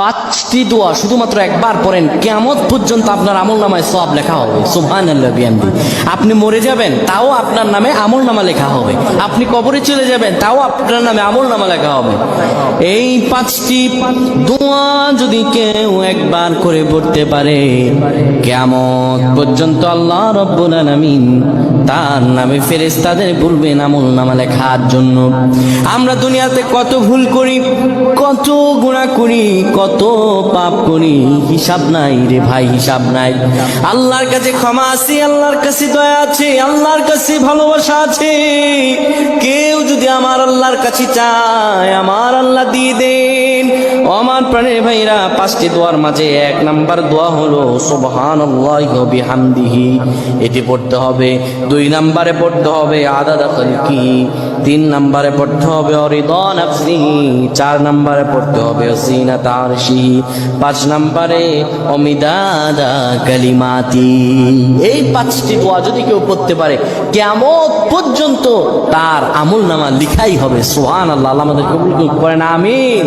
পাঁচটি দোয়া শুধুমাত্র একবার পড়েন কেমন পর্যন্ত আপনার আমল নামায় সব লেখা হবে। সুবহান আপনি মরে যাবেন, তাও আপনার নামে আমল নামা লেখা হবে। আপনি কবরে চলে যাবেন, তাও আপনার নামে আমল নামা লেখা হবে। এই পাঁচটি দোয়া যদি কেউ একবার করে পড়তে পারে কেমন পর্যন্ত আল্লাহ রব্বুল আলামিন তার নামে ফেরেশতাদের বলবেন আমল নামা লেখার জন্য। আমরা দুনিয়াতে কত ভুল করি গুণা করি, কত পাপ করি, হিসাব নাই রে ভাই, হিসাব নাই। আল্লাহর কাছে ক্ষমা আছে, আল্লাহর কাছে দয়া আছে, আল্লাহর কাছে ভালোবাসা আছে। কেউ যদি আমার আল্লাহর কাছে চায়, আমার আল্লাহ দিয়ে ও আমার প্রাণের ভাইরা, পাঁচটি দোয়ার মাঝে এক নাম্বার দোয়া হলো ওয়া বিহামদিহি। এটি পড়তে হবে, দুই নাম্বারে পড়তে হবে আদা আদাদা খালকি। তিন নাম্বারে পড়তে হবে অরিদন নাফসিহি চার নাম্বারে পড়তে হবে সিনাত আরশিহি পাঁচ নাম্বারে, অমিদাদা কালিমাতি। এই পাঁচটি দোয়া যদি কেউ পড়তে পারে কেমন পর্যন্ত তার আমল নামা লিখাই হবে সোহান আল্লাহ আমাদের কবুল করেন আমিন।